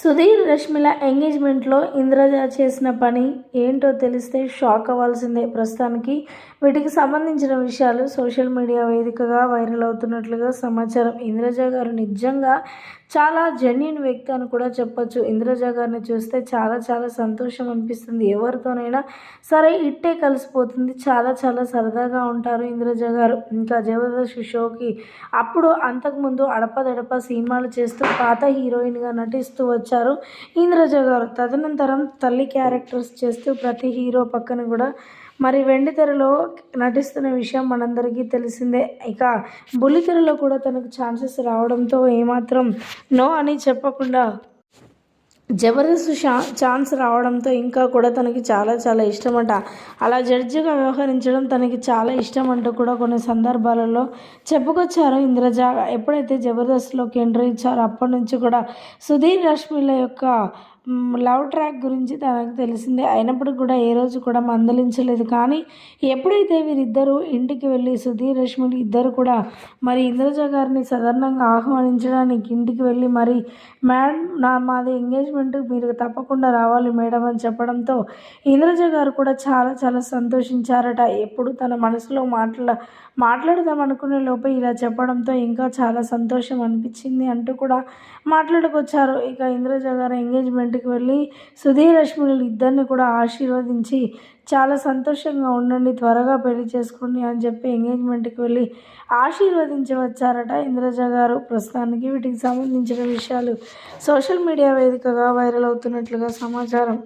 సుధీర్ రష్మిల ఎంగేజ్మెంట్లో ఇంద్రజ చేసిన పని ఏంటో తెలిస్తే షాక్ అవ్వాల్సిందే. ప్రస్తుతానికి వీటికి సంబంధించిన విషయాలు సోషల్ మీడియా వేదికగా వైరల్ అవుతున్నట్లుగా సమాచారం. ఇంద్రజ గారు నిజంగా చాలా జెన్యున్ వ్యక్తి అని కూడా చెప్పొచ్చు. ఇంద్రజ గారిని చూస్తే చాలా చాలా సంతోషం అనిపిస్తుంది. ఎవరితోనైనా సరే ఇట్టే కలిసిపోతుంది. చాలా చాలా సరదాగా ఉంటారు ఇంద్రజ గారు. ఇంకా జబర్దస్త్ షోకి అప్పుడు అంతకుముందు అడపదడప సినిమాలు చేస్తూ పాత హీరోయిన్గా నటిస్తూ వచ్చారు ఇంద్రజ గారు. తదనంతరం తల్లి క్యారెక్టర్స్ చేస్తూ ప్రతి హీరో పక్కన కూడా మరి వెండితెరలో నటిస్తున్న విషయం మనందరికీ తెలిసిందే. ఇక బుల్లితెరలో కూడా తనకు ఛాన్సెస్ రావడంతో ఏమాత్రం నో అని చెప్పకుండా జబర్దస్త్ షా ఛాన్స్ రావడంతో ఇంకా కూడా తనకి చాలా చాలా ఇష్టమట. అలా జడ్జిగా వ్యవహరించడం తనకి చాలా ఇష్టం అంటూ కూడా కొన్ని సందర్భాలలో చెప్పుకొచ్చారు ఇంద్రజ. ఎప్పుడైతే జబర్దస్త్లోకి ఎంట్రీ ఇచ్చారో అప్పటి నుంచి కూడా సుధీర్ రష్మిల యొక్క లవ్ ట్రాక్ గురించి తనకు తెలిసిందే. అయినప్పుడు కూడా ఏ రోజు కూడా మందలించలేదు. కానీ ఎప్పుడైతే వీరిద్దరూ ఇంటికి వెళ్ళి సుధీర్ రష్మిలు ఇద్దరు కూడా మరి ఇంద్రజ గారిని సాధారణంగా ఆహ్వానించడానికి ఇంటికి వెళ్ళి మరి మేడం నా మాది ఎంగేజ్మెంట్ మీరు తప్పకుండా రావాలి మేడం అని చెప్పడంతో ఇంద్రజ గారు కూడా చాలా చాలా సంతోషించారట. ఎప్పుడు తన మనసులో మాట్లా మాట్లాడదాం అనుకునే లోపే ఇలా చెప్పడంతో ఇంకా చాలా సంతోషం అనిపించింది అంటూ కూడా మాట్లాడుకొచ్చారు. ఇక ఇంద్రజ గారు ఇంటికి వెళ్ళి సుధీరశ్మిలు ఇద్దరిని కూడా ఆశీర్వదించి చాలా సంతోషంగా ఉండండి త్వరగా పెళ్ళి చేసుకోండి అని చెప్పి ఎంగేజ్మెంట్కి వెళ్ళి ఆశీర్వదించి వచ్చారట ఇంద్రజ గారు. ప్రస్తుతానికి వీటికి సంబంధించిన విషయాలు సోషల్ మీడియా వేదికగా వైరల్ అవుతున్నట్లుగా సమాచారం.